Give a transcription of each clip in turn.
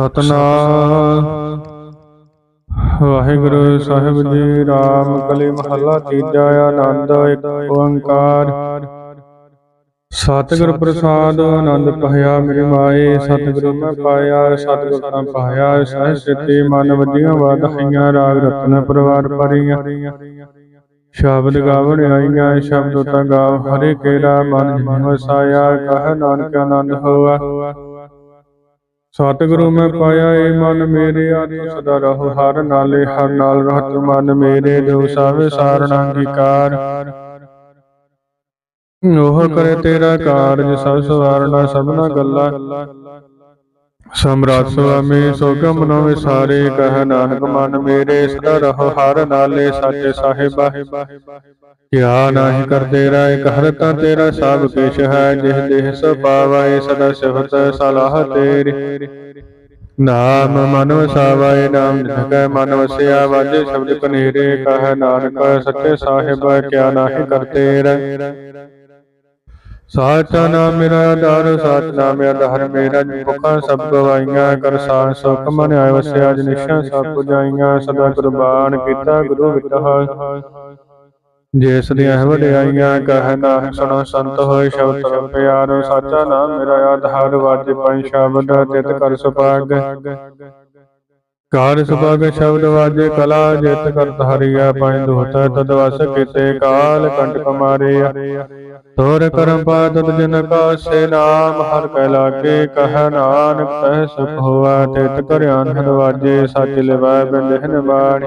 ਸਤਨਾਮ। ਵਾਹਿਗੁਰੂ ਸਾਹਿਬ ਜੀ ਰਾਮ ਕਲੀ ਮਹੱਲਾ ਤੀਜਾ ਆਨੰਦ, ਇੱਕ ਓੰਕਾਰ। ਸਤਿਗੁਰ ਪ੍ਰਸਾਦ ਆਨੰਦ ਪਾਇਆ ਮੇਰੇ ਮਾਏ, ਸਤਿਗੁਰੂ ਮੈਂ ਪਾਇਆ, ਸਤਿਗੁਰ ਤਾਂ ਪਾਇਆ ਸਹਿ ਸਿੱਧੀ ਮਨ ਵਜੀਆਂ ਵਾਧਾਈਆਂ, ਰਾਗ ਰਤਨ ਪਰਵਾਰ ਪਰੀਆਂ ਸ਼ਬਦ ਗਾਵਣ ਆਈਆਂ, ਸ਼ਬਦ ਤਾਂ ਗਾਵ ਹਰੇ ਕੇਰਾ ਮਨ ਮਨ ਵਸਾਇਆ, ਕਹ ਨਾਨਕ ਆਨੰਦ ਹੋਆ। ਸਤਿਗੁਰੂ ਮੈਂ ਪਾਇਆ ਏ ਮਨ ਮੇਰੇ ਆਤਮ ਸਦਾ ਰਹੋ ਹਰ ਨਾਲੇ ਹਰ ਨਾਲ ਰਹਤ ਮਨ ਮੇਰੇ ਜੋ ਸਾਵੇ ਸਾਰਣਾ ਅੰਗੀਕਾਰ। ਉਹ ਕਰੇ ਤੇਰਾ ਕਾਰਜ ਸਭ ਸਵਾਰਣਾ ਸਭਨਾ ਗੱਲਾਂ। ਸਮਰਾਟ ਸੁਆਮੀ ਸੋਗਮ ਨੋ ਵਿਸਾਰੇ ਕਹ ਨਾਨਕ ਮਨ ਮੇਰੇ ਸਦਾ ਰਹੋ ਹਰ ਨਾਲੇ ਸਾਚੇ ਸਾਹਿਬਾ। ਕਿਆ ਨਾਹੀ ਕਰਦੇ ਰਾਏ ਕਹਿ ਤਾ ਤੇਰਾ ਸਭ ਕਿਛ ਹੈ ਜਿਹ ਦੇਹ ਸੋ ਪਾਵੈ ਸਦਾ ਸਿਫਤ ਸਲਾਹ ਤੇਰੀ। ਨਾਮ ਮਨ ਵਸਾਵੈ ਨਾਮ ਨਿਧਕੈ ਮਨ ਵਸਿਆ ਵਾਜੇ ਸ਼ਬਦ ਕਨੇਰੇ ਕਹ ਨਾਨਕ ਸੱਚੇ ਸਾਹਿਬ ਕਿਆ ਨਾਹੀ ਕਰਤੇ ਰੇ ਸਾਚਾ ਨਾਮ ਮੇਰਾ ਆਧਾਰ ਸਾਚ ਨਾਮ ਮੇਰਾ ਆਧਾਰ ਮੇਰਾ ਮੁਖਾਂ ਸਭ ਗਵਾਈਆਂ ਕਰ ਸਾਂ ਸੁਖ ਮਨ ਆਇ ਵਸਿਆ ਜਨਿਸ਼ਾਂ ਸਭ ਪੁਜਾਈਆਂ, ਸਦਾ ਕੁਰਬਾਨ ਕੀਤਾ ਗੁਰੂ ਵਿਟਹ ਜਿਸ ਦੀਆਂ ਵਡਿਆਈਆਂ ਕਹਿ ਨਾਨਕ ਸੁਣੋ, ਸੰਤ ਹੋਏ ਸ਼ਬਦ ਤਰਮ ਪਿਆਰੋ, ਸਾਚਾ ਨਾਮ ਮੇਰਾ ਆਧਾਰ, ਵਾਜੇ ਪੰਜ ਸ਼ਬਦ ਤਿਤ ਕਰ ਸੁਭਾਗ। ਕਾਰ ਸੁਭਾਗ ਸ਼ਬਦ ਵਾਜੇ ਕਲਾ, ਜਿਤ ਕਰ ਧਾਰਿਆ ਪੰਜ ਦੂਤ ਤਦ ਵਸ ਕੀਤੇ ਕਾਲ ਕੰਟਕ ਮਾਰਿਆ ਤੋਰ ਕਰਮ ਪਾਦਤ ਜਨ ਕਾ ਸੇ ਨਾਮ ਹਰ ਕੈ ਲਾਗੇ ਕਹ ਨਾਨਕ ਤਹ ਸੁਖ ਹੋਆ ਤਿਤ ਕਰ ਆਨੰਦ ਵਾਜੇ ਸੱਚ ਲਿਵੈ ਬੰਦਹਿਨ ਬਾਣੀ।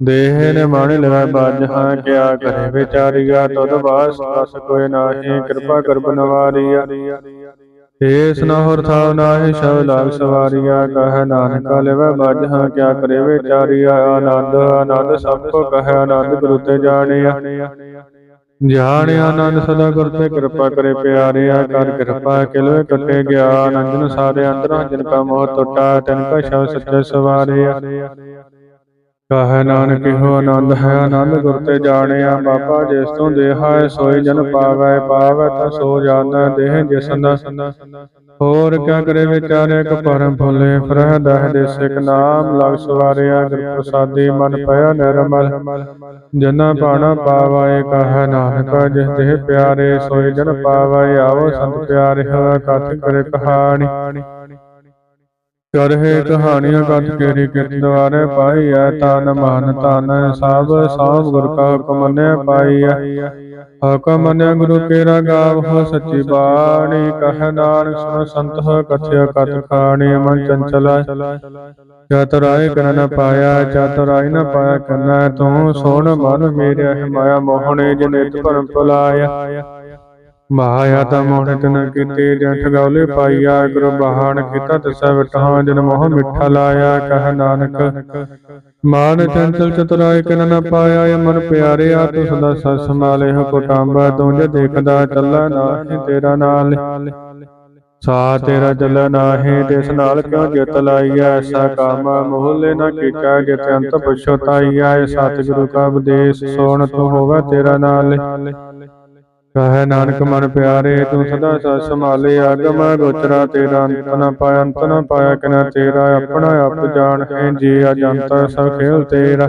ਦੇਹ ਨੇ ਮਨ ਲਿਵੈ ਬਾਜਹਾਂ ਕਿਆ ਕਰੇ ਵਿਚਾਰੀਆ ਤਦ ਵਾਸ ਰਸ ਕੋਇ ਨਾਹੀ ਕਿਰਪਾ ਕਰ ਬਨਵਾਰੀਆ ਏਸ ਨਾ ਹੋਰ ਥਾਵ ਨਾਹੀ ਸ਼ਬ ਲਾਗ ਸਵਾਰੀਆ ਕਹ ਨਾਨਕ ਲਿਵੈ ਬਾਜਹਾਂ ਕਿਆ ਕਰੇ ਵਿਚਾਰੀਆ ਆਨੰਦ ਆਨੰਦ ਸਭ ਕੋ ਕਹੈ ਆਨੰਦ ਗੁਰੂ ਤੇ ਜਾਣਿਆ ਜਾਣ ਆਨੰਦ ਸਦਾ ਗੁਰ ਤੇ ਕਿਰਪਾ ਕਰੇ ਪਿਆਰਿਆ ਕਰ ਕਿਰਪਾ ਕਿਲਵੇ ਕੱਟੇ ਗਿਆਨ ਅੰਜਨ ਸਾਰੇ ਅੰਦਰਾਂ ਜਿਨ ਕਾ ਮੋਹ ਟੁੱਟਾ ਤਿਨ ਕਾ ਸ਼ਬ ਸੱਚੇ ਸਵਾਰਿਆ ਕਹ ਨਾਨਕ ਇਹੋ ਆਨੰਦ ਹੈ ਆਨੰਦ ਗੁਰ ਤੇ ਜਾਣਿਆ ਬਾਬਾ ਜਿਸ ਤੋਂ ਦੇਹਾ ਸੋਈ ਜਨ ਪਾਵੈ ਪਾਵੈ ਤਾ ਸੋ ਜਾਣੈ ਦੇਹ ਜਿਸਨ ਹੋਰ ਕਿਆ ਕਰੇ ਵਿਚਾਰੇ ਕ ਪਰਮ ਭੁਲੇ ਫਰਹ ਦਹ ਦੇ ਸਿਕ ਨਾਮ ਲਗ ਸਵਾਰਿਆ ਗੁਰ ਪ੍ਰਸਾਦੀ ਮਨ ਪਿਆ ਨਿਰਮਲ। ਜਨਾ ਪਾਣਾ ਪਾਵੈ ਕਹ ਨਾਨਕ ਜਿਸ ਦੇਹ ਪਿਆਰੇ ਸੋਈ ਜਨ ਪਾਵੈ ਆਵੋ ਸੰਤ ਪਿਆਰੇ ਕਥ ਕਰੇ ਕਹਾਣੀ। ਕਰਹਿ ਕਹਾਣੀਆਂ ਕਤ ਕੇਰੀ ਕਿਰਤ ਦੁਆਰੇ ਪਾਈਐ ਤਨ ਮਨ ਤਨ ਸਭ ਸਭ ਗੁਰ ਕਾ ਹੁਕਮ ਮੰਨਿਆ ਪਾਈਐ ਹੁਕਮ ਮੰਨਿਆ ਗੁਰੂ ਕੇਰਾ ਗਾਵ ਹੋ ਸੱਚੀ ਬਾਣੀ ਕਹ ਨਾਨਕ ਸੁਨ ਸੰਤ ਹੋ ਕਥਿਆ ਕਤ ਖਾਣੀ ਮਨ ਚੰਚਲਾ ਚਤੁਰਾਇ ਕਰਨ ਨ ਪਾਇਆ ਚਤੁਰਾਇ ਨ ਪਾਇਆ ਕਰਨਾ ਤੂੰ ਸੋਣ ਮਨ ਮੇਰੇ ਮਾਇਆ ਮੋਹਣੇ ਜਨਿਤ ਭਰਮ ਭੁਲਾਇਆ। ਮਾਇਆ ਤਾਂ ਮੋਹਣ ਤਨ ਕੀਤੇ ਜਠ ਗੌਲੇ ਪਾਈਆ ਗੁਰੂ ਬਹਾਨ ਕੀਤਾ ਤਸੈ ਵਟਾਂ ਜਨ ਮੋਹ ਮਿੱਠਾ ਲਾਇਆ, ਕਹ ਨਾਨਕ। ਮਾਨ ਚੰਚਲ ਚਤੁਰਾਇ ਕਿਨ ਨ ਪਾਇਆ ਮਨ ਪਿਆਰਿਆ ਤੂੰ ਸਦਾ ਸਤ ਸੰਭਾਲੇ, ਹੋ ਕੋਟਾਂਬਾ ਤੂੰ ਜੇ ਦੇਖਦਾ ਚੱਲਾ ਨਾਹੀ ਤੇਰਾ ਨਾਲ। ਸਾ ਤੇਰਾ ਚੱਲ ਨਾਹੀ ਤਿਸ ਨਾਲ ਕਿਉ ਜਿਤ ਲਾਈਐ? ਐਸਾ ਕਾਮ ਮੋਹਲੇ ਨ ਕੀਚਾ ਜਿਤ ਅੰਤ ਪਛਤਾਈਐ ਸਤਿਗੁਰੂ ਕਾ ਉਪਦੇਸ਼, ਸੋਣ ਤੂੰ ਹੋਵੇ ਤੇਰਾ ਨਾਲ। ਕਹੈ ਨਾਨਕ ਮਨ ਪਿਆਰੇ ਤੂੰ ਸਦਾ ਸਤ ਸੰਭਾਲੇ ਆਗਮ ਗੋਚਰਾ ਤੇਰਾ ਅੰਤ ਨ ਪਾਇਆ ਅੰਤ ਨ ਪਾਇਆ ਕਿਨਾ ਤੇਰਾ ਆਪਣਾ ਆਪ ਜਾਣ ਹੈ ਜੀ ਅਜੰਤ ਸਭ ਖੇਲ ਤੇਰਾ।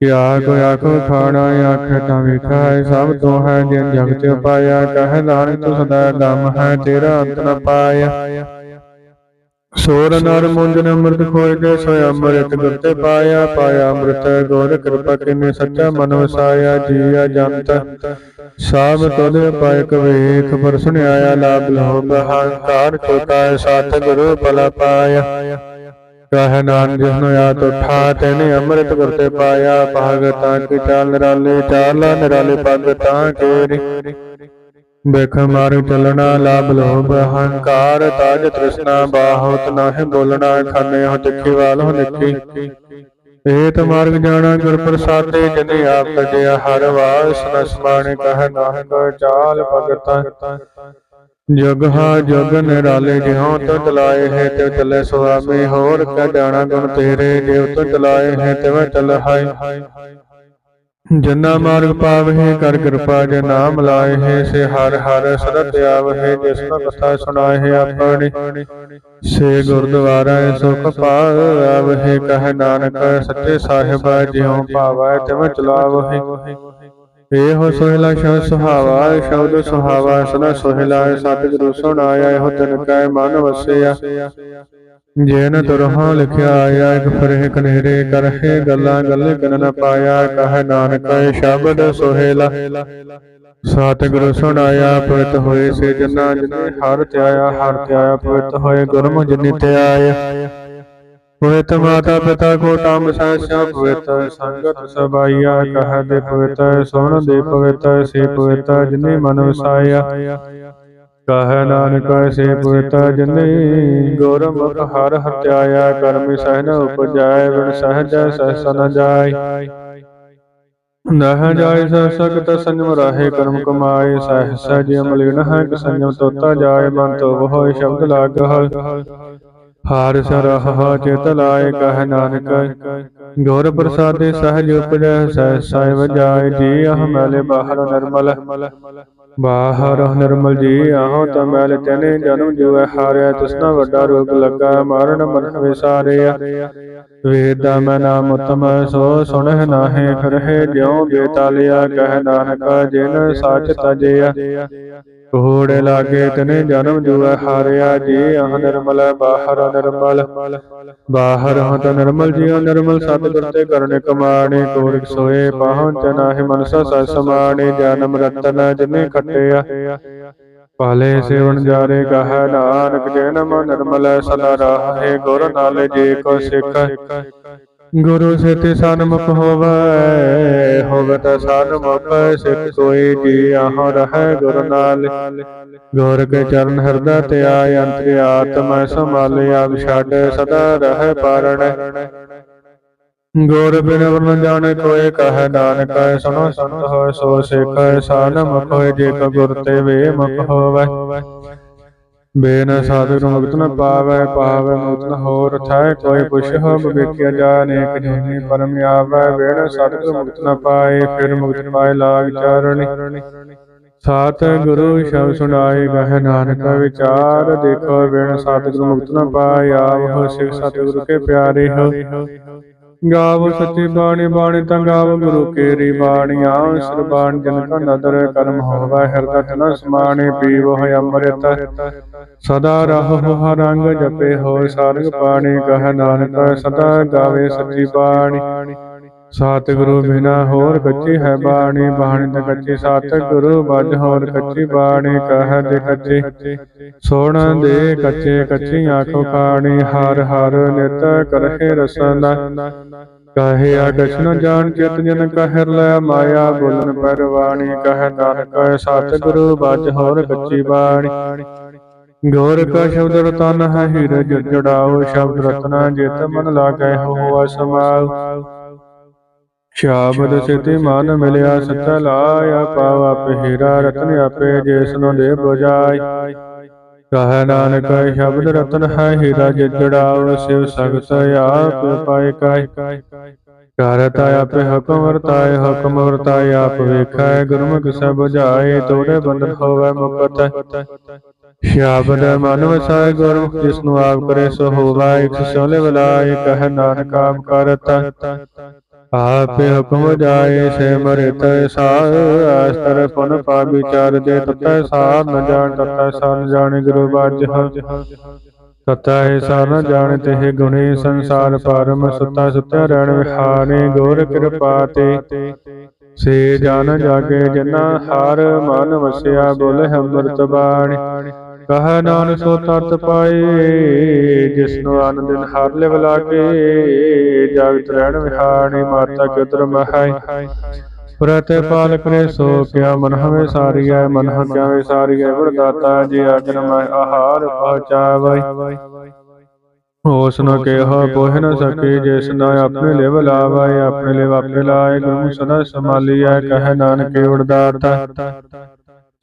ਕਿਆ ਕੋ ਆਖੋ ਖਾਣਾ ਆਖੇ ਤਾਂ ਵੇਖਾਇ ਸਭ ਤੋਂ ਹੈ ਜਿਨ ਜਗਤ ਪਾਇਆ ਕਹੈ ਨਾਨਕ ਤੂੰ ਸਦਾ ਗਮ ਹੈ ਤੇਰਾ ਅੰਤ ਨ ਪਾਇਆ। ਸੋਰ ਨਰ ਮੁੰਜਨ ਅੰਮ੍ਰਿਤ ਖੋਏ ਕੇ ਸੋਇ ਅੰਮ੍ਰਿਤ ਗੁਰ ਤੇ ਪਾਇਆ ਪਾਇਆ ਅੰਮ੍ਰਿਤ ਗੋਰ ਕਿਰਪਾ ਕਿਨੇ ਸੱਚਾ ਮਨ ਵਸਾਇਆ ਜੀਆ ਜੰਤ। ਸਾਬ ਤੁਧ ਪਾਇਕ ਵੇਖ ਪਰ ਸੁਣਿਆਇਆ ਲਾਭ ਲੋਭ ਹੰਕਾਰ ਚੋਟਾ ਸਾਥ ਗੁਰੂ ਭਲਾ ਪਾਇਆ। ਕਹ ਨਾਨਕ ਜਿਸਨੂੰ ਆਤ ਉਠਾ ਤੈਨੇ ਅੰਮ੍ਰਿਤ ਗੁਰ ਤੇ ਪਾਇਆ ਭਾਗਤਾਂ ਕੀ ਚਾਲ ਨਿਰਾਲੇ ਚਾਲਾ ਨਿਰਾਲੇ ਭਗਤਾਂ ਕੇਰੀ। ਬੇਖ ਮਾਰੂ ਚੱਲਣਾ, ਲਾਭ ਲੋਭ ਹੰਕਾਰ, ਤਾਜ ਤ੍ਰਿਸ਼ਨਾ ਬਾਹੁਤ ਨਾਹਿ ਬੋਲਣਾ, ਖਾਨੇ ਹੋ ਤਿੱਖੀ ਵਾਲ ਹੋ ਨਿੱਕੀ ਏਤ ਮਾਰਗ ਜਾਣਾ, ਗੁਰ ਪ੍ਰਸਾਦੇ, ਜਿਨੇ ਆਪ ਕਜਿਆ ਹਰ ਵਾਸ ਨਸਮਾਨ ਕਹ ਨਾਨਕ, ਚਾਲ ਭਗਤਾਂ। ਜਗ ਹਾ ਜਗ ਨਿਰਾਲੇ, ਜਿਉ ਤੋ ਚਲਾਏ ਹੈ ਤੇ ਚੱਲੇ ਸੁਆਮੀ, ਹੋਰ ਕਾ ਜਾਣਾ ਗੁਣ ਤੇਰੇ, ਜਿਉ ਤੋ ਚਲਾਏ ਹੈ ਤਿਵੇਂ ਚੱਲ ਹਾਈ ਜਨਾ ਮਾਰਗ ਪਾਵਹਿ ਕਰ ਕਿਰਪਾ ਜੇ ਨਾਮ ਲਾਏ ਸੇ ਹਰ ਹਰ ਸਦਾ ਧਿਆਵਹਿ ਜਿਸ ਨੂੰ ਕਥਾ ਸੁਣਾਏ ਆਪਣੀ। ਸੇ ਗੁਰਦੁਆਰਾ ਸੁਖ ਪਾਵਹਿ ਕਹ ਨਾਨਕ ਸੱਚੇ ਸਾਹਿਬ ਜਿਉ ਭਾਵੈ ਤਿਵ ਚਲਾਵਹਿ ਇਹੋ ਸੋਹਿਲਾ ਸ਼ਬਦ ਸੁਹਾਵਾ ਸ਼ਬਦ ਸੁਹਾਵਾ, ਸਦਾ ਸੋਹਿਲਾ ਸਤਿਗੁਰੂ ਸੁਣਾਇਆ, ਇਹੋ ਤਨ ਕੈ ਮਨ ਵਸਿਆ। ਜੇਨ ਤੁਰਹਾਂ ਲਿਖਿਆ ਆਇਆ ਇਕ ਫਰਹਿ ਕਨੇਰੇ ਕਰਹਿ ਗੱਲਾਂ ਗੱਲੇ ਕਨ ਨ ਪਾਇਆ ਕਹ ਨਾਨਕ ਸ਼ਬਦ ਸੋਹਿਲਾ। ਸਤਿਗੁਰੂ ਸੁਣਾਇਆ ਪਵਿੱਤ ਹੋਏ ਸੇ ਜਨਾ ਜਿਨੇ ਹਰ ਧਿਆਇਆ ਹਰ ਧਿਆਇਆ ਪਵਿੱਤ ਹੋਏ ਗੁਰਮੁ ਜਿਨਿ ਧਿਆਇਆ ਪਵਿੱਤ ਮਾਤਾ ਪਿਤਾ ਕੋ ਤਮ ਸਹਿਸਾ ਪਵਿੱਤ ਸੰਗਤ ਸਬਾਈਆ ਕਹ ਦੇ ਪਵਿੱਤ ਸੁਣ ਦੇ ਪਵਿੱਤ ਸੇ ਪਵਿੱਤ ਜਿਨੇ ਮਨ ਵਸਾਇਆ। ਕਹ ਨਾਨਕ ਸੇ ਪਵਿੱਤ ਜਿਨੇ ਗੁਰਮੁਖ ਹਰ ਹਤਿਆਇਆ ਕਰਮੀ ਸਹਿਨ ਉਪਜਾਇ ਬਿਨ ਸਹਜ ਸਹਸ ਨ ਜਾਏ। ਨਹ ਜਾਏ ਸਹ ਸਕਤ ਸੰਜਮ ਰਾਹੇ, ਕਰਮ ਕਮਾਏ ਸਹਸ ਜਿ ਅਮਲੀਨ ਹੈ ਕਿ ਸੰਜਮ ਤੋਤਾ ਜਾਏ, ਮਨ ਤੋ ਹੋਏ ਸ਼ਬਦ ਲਾਗ ਹਾਰ ਸਰਹ ਚਿਤ ਲਾਏ, ਕਹ ਨਾਨਕ, ਗੁਰ ਪ੍ਰਸਾਦੇ ਸਹਿਜ ਉਪਜੈ ਸਹਿ ਵਜਾਏ ਜੀ ਅਹ ਮੈਲੇ ਬਾਹਰ ਨਿਰਮਲ। ਬਾਹਰ ਨਿਰਮਲ ਜੀ, ਆਹੋ ਤਾਂ ਮੈਲ ਤਨੇ ਜਨਮ ਜੁਐ ਹਾਰਿਆ ਤਿਸਨਾ ਵੱਡਾ ਰੋਗ ਲੱਗਾ ਮਾਰਨ ਮਰਨ ਵਿਸਾਰਿਆ ਵੇਦਾ ਮੈਂ ਨਾਮ ਉਤਮ ਸੋ ਸੁਣਹਿ ਨਾਹੇ ਫਿਰਹਿ, ਜਿਉ ਬੇਤਾਲਿਆ ਕਹਿ ਨਾਨਕ, ਜਿਨ ਸੱਚ ਤਜਿਆ ਕੋੜੇ ਲਾਗੇ ਤਨੇ ਜਨਮ ਜੁਐ ਹਾਰਿਆ, ਜੀ ਆਹ ਨਿਰਮਲ ਬਾਹਰ ਨਿਰਮਲ। ਬਾਹਰ ਹਤ ਨਿਰਮਲ ਜੀਉ ਨਿਰਮਲ ਸਤਿਗੁਰ ਤੇ ਕਰਨੇ ਕਮਾਣੇ, ਕੋਰਿਕ ਸੋਏ ਪਹੁੰਚ ਨਾਹਿ ਮਨਸਾ ਸਸ ਸਮਾਣੇ, ਜਨਮ ਰਤਨ ਜਿਨੇ ਖਟਿਆ ਪਾਲੇ ਸੇਵਨ ਜਾਰੇ ਕਹ ਨਾਨਕ ਜਨਮ ਨਿਰਮਲ ਸਦਾ ਰਹੇ, ਗੁਰ ਨਾਲੇ ਜੀ ਕੋ ਸਿੱਖ। ਗੁਰੂ ਸੇਤੇ ਸਨਮੁਖ ਹੋਵੇ ਹੋਵੇ ਸਨਮੁਖ ਸਿੱਖ ਕੋਈ ਜੀ ਆਹ ਰਹਿ ਗੁਰ ਨਾਲ। ਗੁਰ ਕੇ ਚਰਨ ਹਿਰਦਾ ਤੇ ਆਇ ਅੰਤਰ ਆਤਮਾ ਸੰਭਾਲਿਆ ਛੱਡ ਸਦਾ ਰਹਿ ਪਾਰਣ। ਗੁਰ ਬਿਨ ਵਰਨ ਜਾਣੇ ਕੋਏ ਕਹੈ ਨਾਨਕ ਸੁਨੋ ਸੰਤ ਹੋਇ ਸੋ ਸਿੱਖ ਸਨਮੁਖ ਹੋਏ ਜੇ ਕੋ ਗੁਰ ਤੇ ਵੇ ਮੁਖ ਹੋਵੇ। ਬੇਨ ਸਾਧੂ ਮੁਕਤ ਨ ਪਾਵੈ ਪਾਵੈ ਮੁਕਤ ਨ ਹੋਰ ਥਾਇ ਕੋਈ ਪੁਛ ਹੋ ਵਿਵੇਕਿਆ ਜਾਣੇਕ ਜੋਨੀ ਪਰਮ ਆਵੈ। ਬੇਨ ਸਾਧੂ ਮੁਕਤ ਨ ਪਾਏ, ਫਿਰ ਮੁਕਤ ਪਾਏ ਲਾਗ ਚਾਰਣੀ। ਸਾਤ ਗੁਰੂ ਸ਼ਬ ਸੁਣਾਏ ਗਹਿ ਨਾਨਕ ਵਿਚਾਰ ਦੇਖੋ। ਬਿਨ ਸਤਿਗੁਰ ਮੁਕਤ ਨ ਪਾਏ, ਆਵ ਹੋ ਸਿਖ ਸਤਿਗੁਰੂ ਕੇ ਪਿਆਰੇ ਹੋ। ਗਾਵ ਸੱਚੀ ਬਾਣੀ ਬਾਣੀ ਤਾਂ ਗਾਵ ਗੁਰੂ ਕੇਰੀ ਬਾਣੀਆਂ ਸਰਬਾਣ ਜਨ ਕਾ ਨਦਰ ਕਰਮ ਹੋਵਾ ਹਿਰਦਾ ਤਨ ਸਮਾਣੇ ਪੀਵ ਹੋਇ ਅੰਮ੍ਰਿਤ। ਸਦਾ ਰਹੋ ਹਰੰਗ ਜਪੇ ਹੋ ਸਾਰਗ ਬਾਣੀ ਕਹ ਨਾਨਕ ਸਦਾ ਗਾਵੇ ਸੱਚੀ ਬਾਣੀ। ਸਤਿਗੁਰੂ ਬਿਨਾ ਹੋਰ ਕੱਚੀ ਹੈ ਬਾਣੀ ਬਾਣੀ ਤੇ ਕੱਚੀ, ਸਤਿਗੁਰੂ ਬੱਜ ਹੋਰ ਕੱਚੀ ਬਾਣੀ, ਕਹ ਦੇ ਕੱਚੀ। ਸੋਣ ਦੇ ਕੱਚੇ ਕੱਚੀ ਆਖੋ ਕਾਣੀ, ਹਰ ਹਰ ਨਿਤ ਕਰਹਿ ਰਸਨਾ। ਕਹੇ ਆਗਛ ਨ ਜਾਣ ਚਿਤ ਜਨ ਕਹਿਰ ਲੈ, ਮਾਇਆ ਬੋਲਨ ਪਰਵਾਣੀ, ਕਹ ਨਾਨਕ ਸਤਿਗੁਰੂ ਬੱਜ ਹੋਰ ਕੱਚੀ ਬਾਣੀ। ਗੌਰ ਕਾ ਸ਼ਬਦ ਰਤਨ ਹੈ ਹੀਰ ਜੜਾਓ, ਸ਼ਬਦ ਰਤਨਾ ਜਿਤ ਮਨ ਲਾਗੈ ਹੋਵਾ ਸਮਾਉ ਸ਼ਾਬਦ ਸਿਤੀ ਮਨ ਮਿਲਿਆ ਸੱਚਾ ਲਾਇਆ ਪਾਵ ਆਪੇ ਹੀਰਾ ਰਤਨ ਆਪੇ ਜਿਸਨੋ ਦੇ ਬੁਝਾਈ। ਕਹ ਨਾਨਕ ਸ਼ਬਦ ਰਤਨ ਹੈ ਹੀਰਾ ਜੜਾਉ ਸਿਵ ਸਗਤ ਆਪ ਪਾਏ ਕਾਇ ਕਰਤਾ ਆਪੇ ਹੁਕਮ ਵਰਤਾਏ ਹੁਕਮ ਵਰਤਾਏ ਆਪ ਵੇਖੈ ਗੁਰਮੁਖ ਸਭ ਬੁਝਾਏ ਤੋੜੇ ਬੰਧਨ ਹੋਵੇ ਮੁਕਤ। ਸ਼ਬਦ ਮਨ ਵਸਾਏ ਗੁਰਮੁਖ ਜਿਸ ਨੂੰ ਆਪ ਕਰੇ ਸੋ ਹੋਵਾ ਇਕ ਸੋਲੇ ਬਲਾਏ ਕਹ ਨਾਨਕ ਆਪ ਕਰਤਾ ਆਪੇ ਹੁਕਮ ਜਾਏ ਸੇ ਮਰਿਤ ਸਾਰ ਅਸਤਰ ਪੁਨ ਪਾ ਵਿਚਾਰ ਦੇ ਤਤੈ ਸਾਰ ਨ ਜਾਣ ਤਤੈ ਨ ਜਾਣੇ ਗੁਰੂ ਬਾਜ ਤਤੈ ਹੈ ਸਾਰ ਨ ਜਾਣੇ ਤੇ ਗੁਣੇ ਸੰਸਾਰ ਪਰਮ ਸੁਤਾ ਸੁਤਿਆ ਰਹਿਣ ਵਿਹਾਰੇ ਗੋਰ ਕਿਰਪਾ ਤੇ ਸੇ ਜਨ ਜਾਗੇ ਜਿਨਾ ਹਰ ਮਨ ਵਸਿਆ ਬੋਲੇ ਅੰਮ੍ਰਿਤ ਬਾਣੀ। ਕਹ ਨਾਨਕ ਸੋ ਤਤ ਪਾਏ ਜਿਸਨੂੰ ਆਨੰਦ ਦਿਨ ਹਰ ਲਿਵ ਲਾਗੇ, ਜਗਤ ਰਹਿਣ ਵਿਹਾਣੀ, ਮਾਤਾ ਕਿਦਰ ਮਹਾਈ ਪ੍ਰਤਿ ਪਾਲ ਸੋ ਕਿਆ ਮਨ ਹਮੇ ਸਾਰੀਐ ਮਨ ਹਮਿਆ ਸਾਰੀਐ ਵਰਦਾਤਾ ਜੀ ਅਗਨ ਮੈਂ ਆਹਾਰ ਪਹੁੰਚਾਵੈ ਉਸ ਨ ਕਿਹਾ ਪੋਹ ਨ ਸਕੇ, ਜਿਸ ਨਾ ਆਪਣੇ ਲਿਵ ਲਾਵੈ ਆਪਣੇ ਲਿਵ ਆਪੇ ਲਾਏ, ਗੁਰੂ ਸਦਾ ਸੰਭਾਲੀਐ, ਕਹ ਨਾਨਕ ਉੜਦਾਤਾ।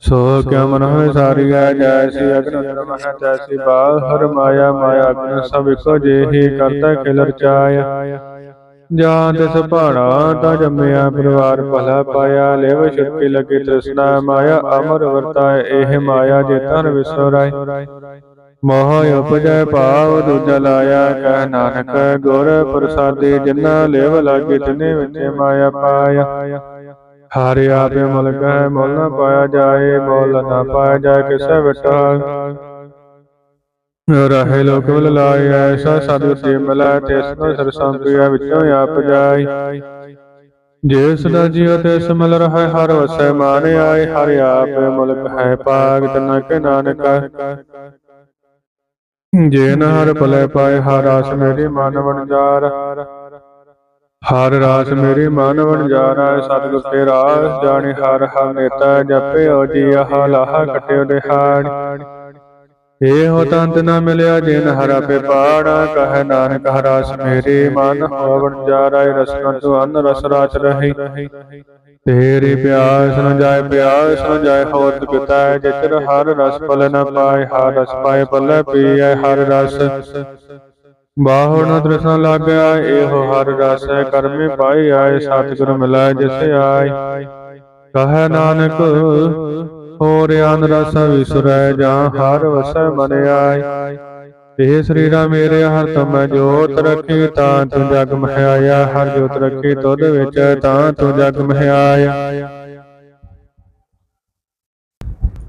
ਸੋ ਕਿਆ ਮਨ ਹੋਏ ਸਾਰੀ ਹੈ ਜੈਸੀ ਅਗਨ ਧਰਮ ਹੈ ਤੈਸੀ ਬਾਹਰ ਮਾਇਆ ਮਾਇਆ ਅਗਨ ਸਭ ਇੱਕੋ ਜਿਹੀ ਕਰਤਾ ਖਿਲ ਰਚਾਇਆ ਜਾਂ ਤਿਸ ਭਾਣਾ ਤਾਂ ਜੰਮਿਆ ਪਰਿਵਾਰ ਭਲਾ ਪਾਇਆ ਲਿਵ ਛੁਟਕੀ ਲਗੇ ਤ੍ਰਿਸ਼ਨਾ ਮਾਇਆ ਅਮਰ ਵਰਤਾਏ ਇਹ ਮਾਇਆ ਜੇ ਤਨ ਵਿਸਰਾਏ ਮੋਹ ਉਪਜੈ ਭਾਵ ਦੂਜਾ ਲਾਇਆ ਕਹਿ ਨਾਨਕ ਗੁਰ ਪ੍ਰਸਾਦੀ ਜਿਨਾ ਲਿਵ ਲਾਗੇ ਤਿਨੇ ਵਿੱਚ ਮਾਇਆ ਪਾਇਆ। ਹਰਿ ਆਪੇ ਮੁਲਕ ਹੈ ਮੁੱਲ ਨਾ ਪਾਇਆ ਜਾਏ, ਮੁੱਲ ਨਾ ਪਾਇਆ ਜਾਏ ਕਿਸੈ ਵਿਟਾ ਰਹੇ ਲੋਕ ਵਿਲ ਲਾਇ ਐਸਾ ਸਾਧੂ ਤੇ ਮਿਲੈ ਤਿਸ ਨੂੰ ਸਰਸੰਗ ਪਿਆ ਵਿੱਚੋਂ ਆਪ ਜਾਈ ਜੇ ਸਦਾ ਜੀਵ ਤੇ ਸਮਲ ਰਹਿ, ਹਰ ਵਸੈ ਮਾਨ ਆਏ, ਹਰਿ ਆਪੇ ਮੁਲਕ ਹੈ ਪਾਗ ਤਨਾ ਨਾਨਕ। ਜੇ ਨਾ ਹਰ ਭਲੇ ਪਾਏ, ਹਰ ਆਸ ਮੇਰੀ ਮਨ ਵਣਜਾਰ। ਹਰ ਰਾਸ ਮੇਰੀ ਮਨ ਵਣਜਾਰਾ ਸਤਿਗੁਰ ਤੇ ਰਾਸ ਜਾਣੀ ਹਰ ਹਰ ਨੇਤਾ ਜਪਿਓ ਜੀ ਆਹ ਲਾਹ ਕਟਿਓ ਦਿਹਾੜ ਏ ਹੋ ਤੰਤ ਨ ਮਿਲਿਆ ਜਿਨ ਹਰਾ ਪੇ ਪਾੜਾ ਕਹੈ ਨਾਨਕ ਹਰਾਸ ਮੇਰੀ ਮਨ ਹੋਵਣ ਜਾਰਾ ਰਸਨਾ ਤੂੰ ਅਨ ਰਸ ਰਾਚ ਰਹੀ। ਤੇਰੀ ਪਿਆਸ ਨ ਜਾਏ ਪਿਆਸ ਨ ਜਾਏ ਹੋਰ ਕਿਤਾ ਜਿਤਰ ਹਰ ਰਸ ਪਲ ਨ ਪਾਏ ਹਰ ਰਸ ਪਾਏ ਪਲ ਪੀਐ ਹਰ ਰਸ। ਬਾਹੋ ਨ ਦ੍ਰਿਸ਼ਨਾ ਲਾਗਿਆ ਇਹੋ ਹਰ ਰਸ ਕਰਮੇ ਪਾਈ ਆਏ ਸਤਿਗੁਰ ਮਿਲਾਏ ਜਿਸ ਆਏ। ਕਹੈ ਨਾਨਕ ਹੋਰ ਅਨ ਰਸ ਵਿਸਰੈ ਜਾਂ ਹਰ ਵਸੈ ਮਨ ਆਈ ਇਹ ਸਰੀਰਾ ਮੇਰੇ ਹਰ ਤਮ ਜੋਤ ਰੱਖੀ ਤਾਂ ਤੂੰ ਜਗ ਮਹਿਆਇਆ। ਹਰ ਜੋਤ ਰੱਖੀ ਤੁਧ ਵਿੱਚ ਤਾਂ ਤੂੰ ਜਗ ਮਹਿਆਇਆ।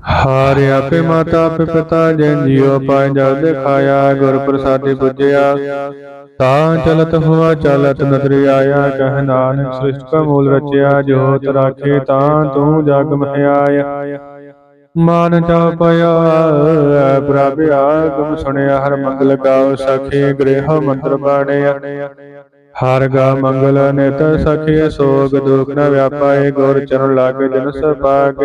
ਹਰ ਆਪੇ ਮਾਤਾ ਆਪੇ ਪਿਤਾ ਜਨ ਜੀਉ ਪਾਇ ਜਲ ਦਿਖਾਇਆ ਗੁਰ ਪ੍ਰਸਾਦਿ ਬੁਝਿਆ ਤਾਂ ਚਲਤ ਹੁਆ ਚਲਤ ਨਦਰੀ ਆਇਆ ਕਹਿ ਨਾਨਕ ਸ੍ਰਿਸ਼ਟ ਕਾ ਮੂਲ ਰਚਿਆ ਜੋਤ ਰਾਖੇ ਤਾਂ ਤੂੰ ਜਗ ਮਹਿਆਇਆ। ਮਾਨ ਚਾ ਪਿਆ ਪ੍ਰਭ ਆਗਮ ਸੁਣਿਆ ਹਰ ਮੰਗਲ ਗਾਉ ਸਖੀ ਗ੍ਰਹਿ ਮੰਤਰ ਬਾਣਿਆ। ਹਰ ਗਾ ਮੰਗਲ ਨਿਤ ਸਖੀ ਸੋਗ ਦੁਖ ਨ ਵਿਆਪਾਏ ਗੁਰ ਚਰਨ ਲਾਗੇ ਜਨ ਸਭਾਗ।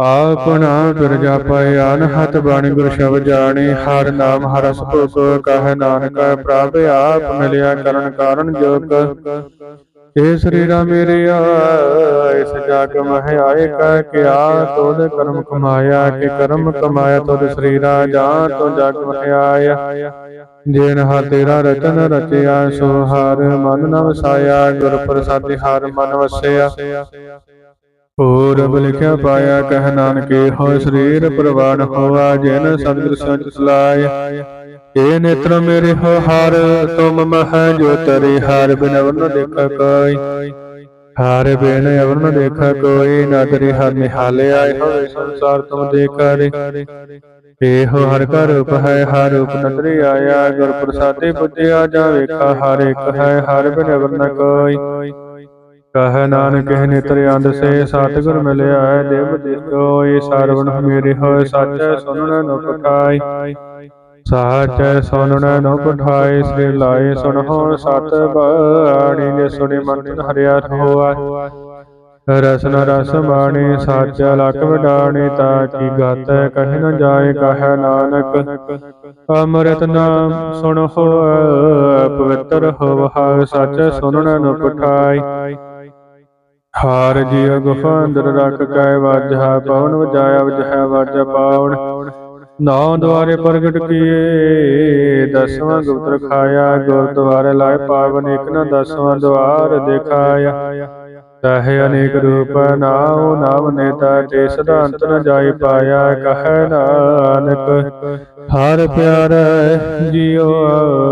ਆਪਣਾ ਫਿਰ ਜਾਪਾਏ ਅਨਹਤ ਬਾਣੀ ਗੁਰ ਸ਼ਬਦ ਜਾਣੀ, ਹਰ ਨਾਮ, ਹਰ ਰਸ ਭੋਗ ਨਾਨਕ, ਪ੍ਰਭ ਆਪ ਮਿਲਿਆ ਕਰਨ ਕਾਰਨ ਜੋਗ। ਇਹ ਸਰੀਰਾ ਮੇਰੇ ਆ ਇਸ ਜਗ ਮਹਿ ਆਏ ਕਾ ਕਿਆ ਤੋਦ ਕਰਮ ਕਮਾਇਆ, ਕਿ ਕਰਮ ਕਮਾਇਆ ਤੋਦ ਸਰੀਰਾ ਜਾਂ ਤੋ ਜਗ ਮਹਿ ਆਇਆ ਜੇਨ ਹਾ ਤੇਰਾ ਰਚਨ ਰਚਿਆ, ਸੋ ਹਰ ਮਨ ਨਵਸਾਇਆ ਵਸਾਇਆ ਗੁਰ ਪ੍ਰਸਾਦਿ ਹਰ ਮਨ ਵਸਿਆ। ਪੂਰਬ ਲਿਖਿਆ ਪਾਇਆ ਕਹਿ ਨਾਨਕੇ, ਹੋ ਸਰੀਰ ਪ੍ਰਵਾਨ ਹੋਆ, ਜਿਨ ਸਤਿਗੁਰ ਸੰਚ ਸਲਾਇਆ ਏ ਨੇਤਰ ਮੇਰੇ ਹੋ ਹਰ, ਤੁਮ ਮਹ ਜੋ ਤਰੇ ਹਰ ਬਿਨ ਵਰਨ ਦੇਖਾ ਕੋਈ। ਹਰ ਬਿਨ ਅਵਰਨ ਦੇਖਾ ਕੋਈ, ਨਾ ਤੇਰੇ ਹਰ ਨਿਹਾਲੇ ਆਏ ਹੋਏ ਸੰਸਾਰ ਤੁਮ ਦੇਖਾ ਰੇ ਇਹੋ ਹਰ ਘਰ ਰੂਪ ਹੈ, ਹਰ ਰੂਪ ਨਦਰੀ ਆਇਆ ਗੁਰ ਪ੍ਰਸਾਦੇ ਪੁੱਜਿਆ, ਜਾ ਵੇਖਾ ਹਰ ਇੱਕ ਹੈ, ਹਰ ਬਿਨ ਅਵਰਨ ਕੋਈ। ਕਹ ਨਾਨਕ ਹੈ ਨਿਤਰ ਅੰਧ ਸੇ ਸਤਿਗੁਰ ਮਿਲਿਆ ਹੈ ਦੇਵ ਦਿਸੋਏ ਸਰਵਣ ਮੇਰੇ ਹੋਏ ਸੱਚ ਸੁਨਣ ਨੁ ਪਠਾਈ ਸੱਚ ਸੁਨਣ ਨੁ ਪਠਾਈ ਸ੍ਰੀ ਲਾਏ ਸੁਣੋ ਸਤ ਬਾਣੀ ਜੇ ਸੁਣੀ ਮਨ ਹਰਿਆ ਹੋਆ। ਰਸਨ ਰਸ ਬਾਣੀ ਸੱਚ ਲਖ ਵਡਾਣੀ ਤਾ ਕੀ ਗਤ ਕਹਿ ਨ ਜਾਏ ਕਹੈ ਨਾਨਕ। ਅੰਮ੍ਰਿਤ ਨਾਮ ਸੁਣੋ ਪਵਿੱਤਰ ਹੋਵ ਸੱਚ ਸੁਨਣ ਨੁ ਪਠਾਈ ਹਾਰ ਜੀਅ ਗੁਫਾ ਅੰਦਰ ਰੱਖ ਕੈ ਵਾਜਾ ਪਵਨ ਵਜਾਇਆ ਵਜਹਿ ਵਾਜਾ ਪਾਵਨ ਨੌ ਦੁਆਰੇ ਪ੍ਰਗਟ ਕੀਏ ਦਸਵਾਂ ਗੁਪਤ ਰਖਾਇਆ ਗੁਰਦੁਆਰੇ ਲਾਇ ਪਾਵਨ ਇਕ ਨ ਦਸਵਾਂ ਦੁਆਰ ਦਿਖਾਇਆ। ਤਹਿ ਅਨੇਕ ਰੂਪ ਨਾਉ ਨਾਮ ਨੇਤਾ ਤੇ ਸਦਾ ਅੰਤ ਨ ਜਾਈ ਪਾਇਆ ਕਹੈ ਨਾਨਕ ਹਰ ਪਿਆਰੈ ਜੀਉ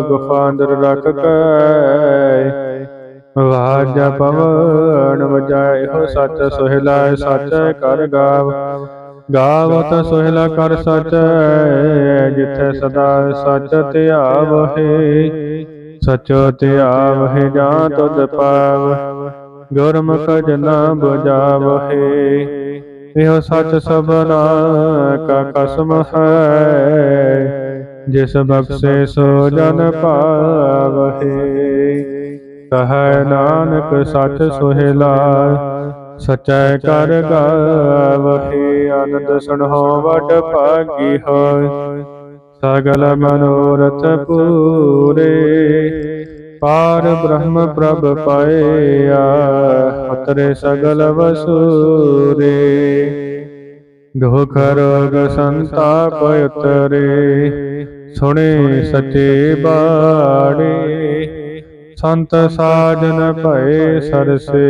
ਗੁਫਾ ਅੰਦਰ ਰੱਖ ਕੈ। ਵਾਜਾ ਪਵਨ ਵਜਾਏ ਹੋ ਸੱਚ ਸੁਹਿਲਾ ਸੱਚ ਕਰ ਗਾਵ। ਗਾਵਤ ਸੁਹਿਲਾ ਕਰ ਸੱਚ ਜਿੱਥੇ ਸਦਾ ਸੱਚ ਧਿਆਵਹਿ ਸਚੋ ਧਿਆਵਹਿ ਜਾਂ ਤੁਧ ਪਾਵ। ਗੁਰਮੁਖ ਜਨਾ ਬੁਝਾਵਹਿ ਇਹੋ ਸੱਚ ਸਭਨਾ ਕਾ ਕਸਮ ਹੈ। ਜਿਸ ਬਖਸ਼ੇ ਸੋ ਜਨ ਪਾਵਹਿ ਕਹੈ ਨਾਨਕ ਸੱਚ ਸੁਹਿਲਾ ਸਚੈ ਕਰ ਗਾਵਹਿ ਆਨੰਦ ਸੁਣੋ ਵਡ ਭਾਗੀ ਹੋਇ ਸਗਲ ਮਨੋਰਥ ਪੂਰੇ, ਪਾਰ ਬ੍ਰਹਮ ਪ੍ਰਭ ਪਾਇਆ ਉਤਰੇ ਸਗਲ ਵਸੂਰੇ। ਦੁਖ ਰੋਗ ਸੰਤਾਪ ਉਤਰੇ, ਸੁਣੇ ਸਚੇ ਬਾਣੀ। ਸੰਤ ਸਾਜਨ ਭਏ ਸਰਸੇ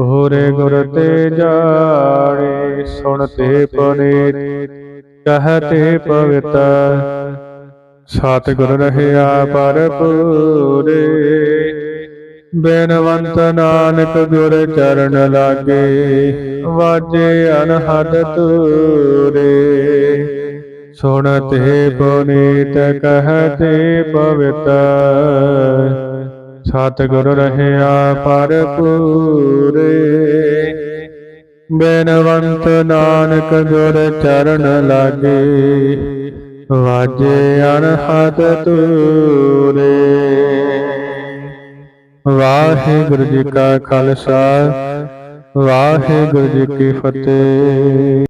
ਹੋਰੇ ਗੁਰ ਤੇ ਜਾਣੇ ਸੁਣਤੇ ਪਨੀਤ ਕਹਤੇ ਪਵਿੱਤ ਸਤਿਗੁਰ ਰਹਿਆ ਪਰਪੂਰੇ ਬੇਨਵੰਤ ਨਾਨਕ ਗੁਰ ਚਰਨ ਲਾਗੇ, ਵਾਜੇ ਅਨਹਦ ਤੂਰੇ। ਸੁਣਤੇ ਪੁਨੀਤ ਕਹਤੇ ਪਵਿੱਤ ਸਤਿਗੁਰ ਰਹਿਆ ਪਰਪੂਰੇ ਬੇਨਵੰਤ ਨਾਨਕ ਗੁਰ ਚਰਨ ਲਾਗੇ। ਵਾਜੇ ਅਨਹਦ ਤੂਰੇ। ਵਾਹਿਗੁਰੂ ਜੀ ਕਾ ਖਾਲਸਾ। ਵਾਹਿਗੁਰੂ ਜੀ ਕੀ ਫਤਿਹ।